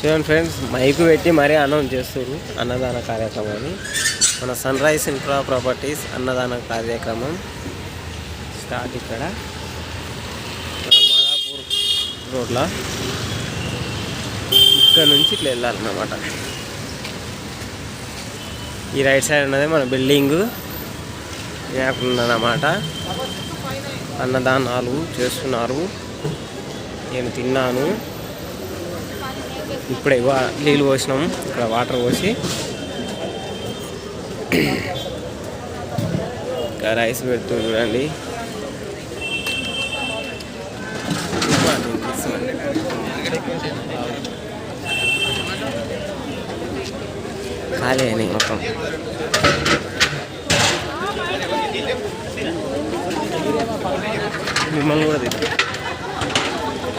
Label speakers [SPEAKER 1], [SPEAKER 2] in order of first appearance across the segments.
[SPEAKER 1] చూడండి friends mic పెట్టి మరీ అనౌన్స్ చేస్తారు అన్నదాన కార్యక్రమాన్ని. మన సన్ రైజ్ ఇన్ఫ్రా ప్రాపర్టీస్ అన్నదాన కార్యక్రమం స్టార్ట్ ఇక్కడ. మాదాపూర్ రోడ్లో ఇక్కడ నుంచి ఇట్లా వెళ్ళాలన్నమాట. ఈ రైట్ సైడ్ ఉన్నది మన బిల్డింగ్. ఉందన్నమాట. అన్నదానాలు చేస్తున్నారు. నేను తిన్నాను. ఇప్పుడే వా- నీళ్ళు పోసినాం ఇక్కడ వాటర్ పోసి. ఇంకా రైస్ పెడుతూ చూడండి. ఖాళీ అయినాయి మొత్తం. మిమ్మల్ని కూడా తింటాం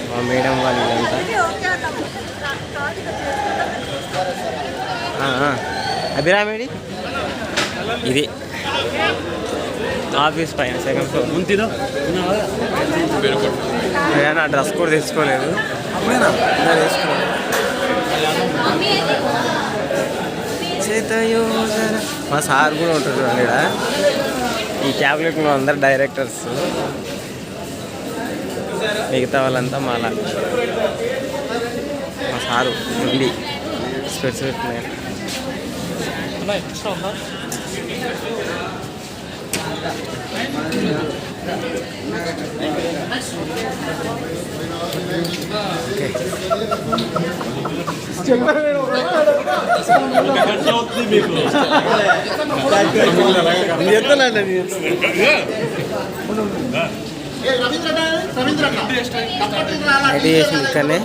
[SPEAKER 1] మా మేడం వాళ్ళు ఇదంతా అభిరామేడి ఇది. ఆఫీస్ పైన సెకండ్ ఫ్లోర్ నేను నా డ్రెస్ కూడా తెచ్చుకోలేదు మా సార్ కూడా ఉంటారు చూడండి ఈడ. ఈ క్యాబ్లెట్లో అందరు డైరెక్టర్స్. మిగతా వాళ్ళంతా మాలా. మా సారు ఉండి స్పెట్స్ పెట్టినాయి చేసి ఇక్కడనే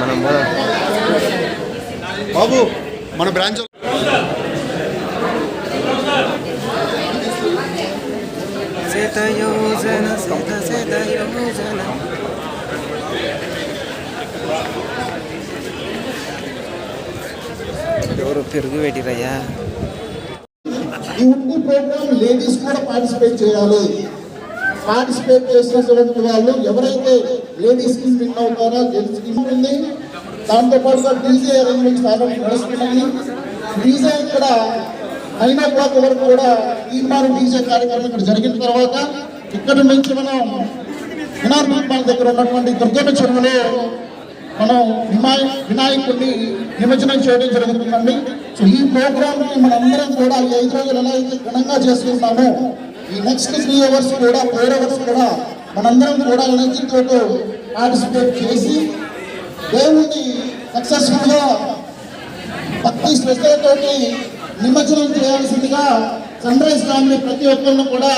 [SPEAKER 1] మనం
[SPEAKER 2] బాబు మన బ్రాంచ్
[SPEAKER 1] శతయోజన శత శతయోజన ఎవరు పెరుగు పెట్టిరయ్యా
[SPEAKER 3] ఈ ఉట్టి ప్రోగ్రామ్ లేడీస్ కూడా పార్టిసిపేట్ చేయాలి. పార్టిసిపేట్ చేసినటువంటి వాళ్ళు ఎవరైతే లేడీస్కి విన్ అవుతారో జెంట్స్ స్కీమ్ ఉంది దాంతో పాటుగా డీజే అరేంజ్మెంట్ ఆల్రెడీ నడుస్తున్నాయి డీజే ఇక్కడ నైన్ ఓ క్లాక్ వరకు కూడా తీర్మానం డీజే కార్యక్రమం ఇక్కడ జరిగిన తర్వాత ఇక్కడ నుంచి మనం వినాయక నిర్మాణ దగ్గర ఉన్నటువంటి దుర్గమ్మ చెరువులో మనం వినాయ వినాయకుడిని నిమజ్జనం చేయడం జరుగుతుందండి. సో ఈ ప్రోగ్రామ్ని మనందరం కూడా ఈ ఐదు రోజులు ఎలా అయితే ఘనంగా చేసుకుంటామో ఈ నెక్స్ట్ త్రీ అవర్స్ కూడా ఫోర్ అవర్స్ కూడా మనందరం కూడా ఎనర్జీతో పార్టిసిపేట్ చేసి దేవుణ్ణి సక్సెస్ఫుల్గా భక్తి శ్రద్ధలతోటి నిమజ్జనం చేయాల్సిందిగా సన్ రైజ్ ఫ్యామిలీ ప్రతి ఒక్కరిని కూడా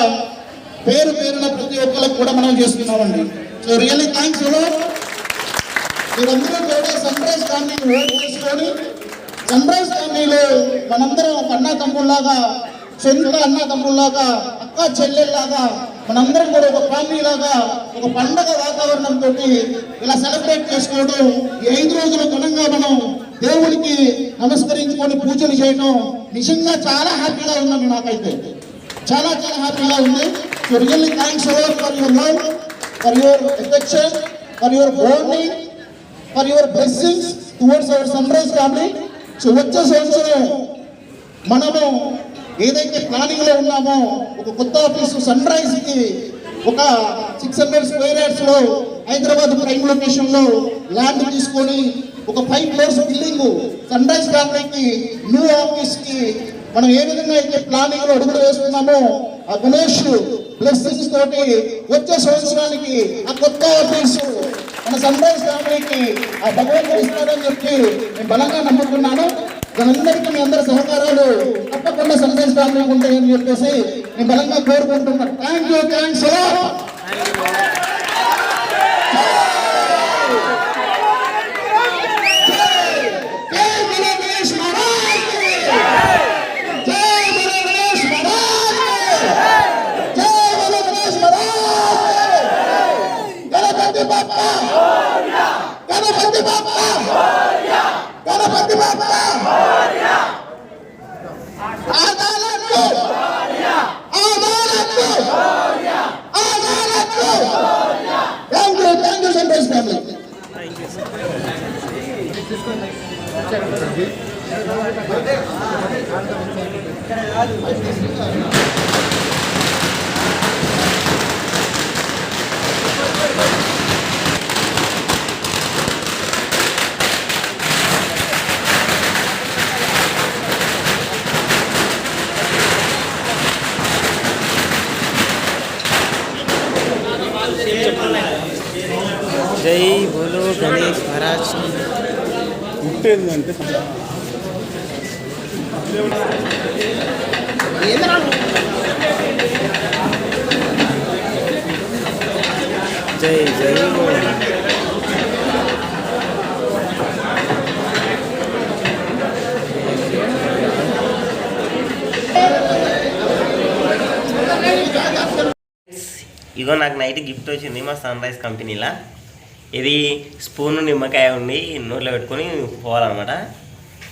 [SPEAKER 3] పేరు పేరున ప్రతి ఒక్కరికి కూడా మనం చేస్తున్నామండి. సో రియల్లీ థ్యాంక్స్ మీరందరూ కూడా సన్ కాలనీని ఓట్ చేసుకొని సన్ కాలనీలో మనందరం ఒక అన్నా తమ్ముళ్ళలాగా సొంత అన్న తమ్ముళ్ళలాగా అక్క చెల్లెల్లాగా మనందరం కూడా ఒక ఫ్యామిలీ లాగా ఒక పండగ వాతావరణంతో ఇలా సెలబ్రేట్ చేసుకోవడం ఈ ఐదు రోజులు ఘనంగా మనం దేవుడికి నమస్కరించుకొని పూజలు చేయడం నిజంగా చాలా హ్యాపీగా ఉన్నాను నాకైతే. చాలా చాలా హ్యాపీగా ఉంది. So really thanks over for your love for your affection for your boarding for your blessings towards our sun rise family so వచ్చే సంవత్సరం మనము ఏదైతే ప్లానింగ్లో ఉన్నామో ఒక కొత్త ఆఫీసు సన్ రైజ్కి ఒక సిక్స్ హండ్రెడ్ స్క్వేర్ యార్డ్స్లో హైదరాబాద్ ప్రైమ్ లొకేషన్లో ల్యాండ్ తీసుకొని ఒక five floors building sun rise ఫ్యామిలీకి న్యూ ఆఫీస్కి మనం ఏ విధంగా అయితే ప్లానింగ్లో అడుగులు వేస్తున్నామో ఆ గణేష్ బ్లెస్సింగ్స్ తోటి వచ్చే సంవత్సరానికి ఆ కొత్త ఆఫీసు మన సన్ ఫ్యామిలీకి ఆ భగవంతుడు ఇస్తాడని చెప్పి నేను బలంగా నమ్ముకున్నాను దానందరికీ మీ అందరి సహకారాలు తప్పకుండా సన్ ఫ్యామిలీకి ఉంటాయని చెప్పేసి నేను బలంగా కోరుకుంటున్నాను thank you thanks Bye-bye. Ganapati Bappa Ganapati Bappa ఆదాలతో ఆదాలతో ఆదాలతో thank you thank you sun rise family
[SPEAKER 1] జై బోలో గణేష్ మహారాజ్. జై జై ఇగో నాకు నైట్ గిఫ్ట్ వచ్చింది మా సన్ రైజ్ కంపెనీలా. ఇది స్పూన్ నిమ్మకాయ ఉండి నోట్లో పెట్టుకొని పోవాలన్నమాట.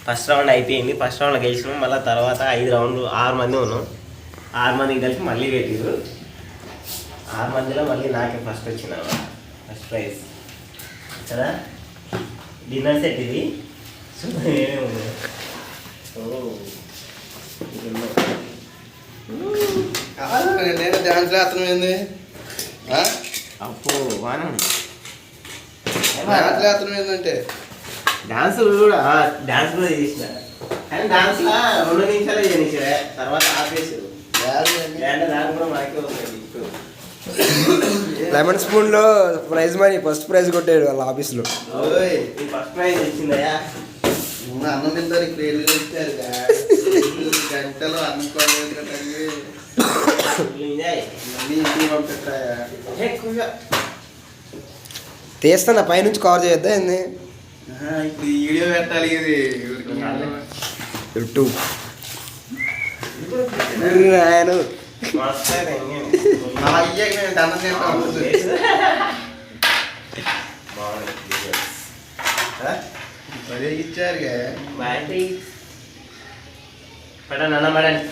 [SPEAKER 1] ఫస్ట్ రౌండ్ అయిపోయింది. ఫస్ట్ రౌండ్లో గెలిచినాం. మళ్ళీ తర్వాత ఐదు రౌండ్లు ఆరు మంది ఉన్నాం. ఆరు మందికి కలిసి మళ్ళీ పెట్టిరు ఆరు మందిలో మళ్ళీ నాకే ఫస్ట్ వచ్చింది అన్నమాట. First prize. కదా? డిన్నర్ సెట్ ఇది. నేనే
[SPEAKER 2] ఏంది?
[SPEAKER 1] అప్పు వానం
[SPEAKER 2] డాన్స్ ఏంటంటే
[SPEAKER 1] డాన్స్ కూడా డాన్స్ కూడా చేసిన. కానీ డాన్స్ రెండు నిమిషాలే చేయించారు. తర్వాత ఆపేసారు
[SPEAKER 4] లెమన్ స్పూన్లో ప్రైజ్ మనీ ఫస్ట్ ప్రైజ్ కొట్టాడు వాళ్ళ ఆఫీస్లో
[SPEAKER 2] ఓయ్
[SPEAKER 1] ఈ ఫస్ట్ ప్రైజ్ వచ్చిందయ్యా
[SPEAKER 2] ఉన్న అన్నం తింటారు ఇక్కడ వెళ్ళి వచ్చారు గంటలు మళ్ళీ ఇంటికి పంపిస్తాయా
[SPEAKER 4] తీస్తాను పైనుంచి కవర్ చేయొద్దా ఏంది?
[SPEAKER 2] ఇప్పుడు ఈ వీడియో పెట్టాలి ఇది.
[SPEAKER 4] యూట్యూబ్. నేను
[SPEAKER 1] మస్తు
[SPEAKER 2] నా అయ్యాక నేను అన్నం తింటాను అదే ఇచ్చారుగా.
[SPEAKER 1] బాయ్ పడండి అన్న పడండి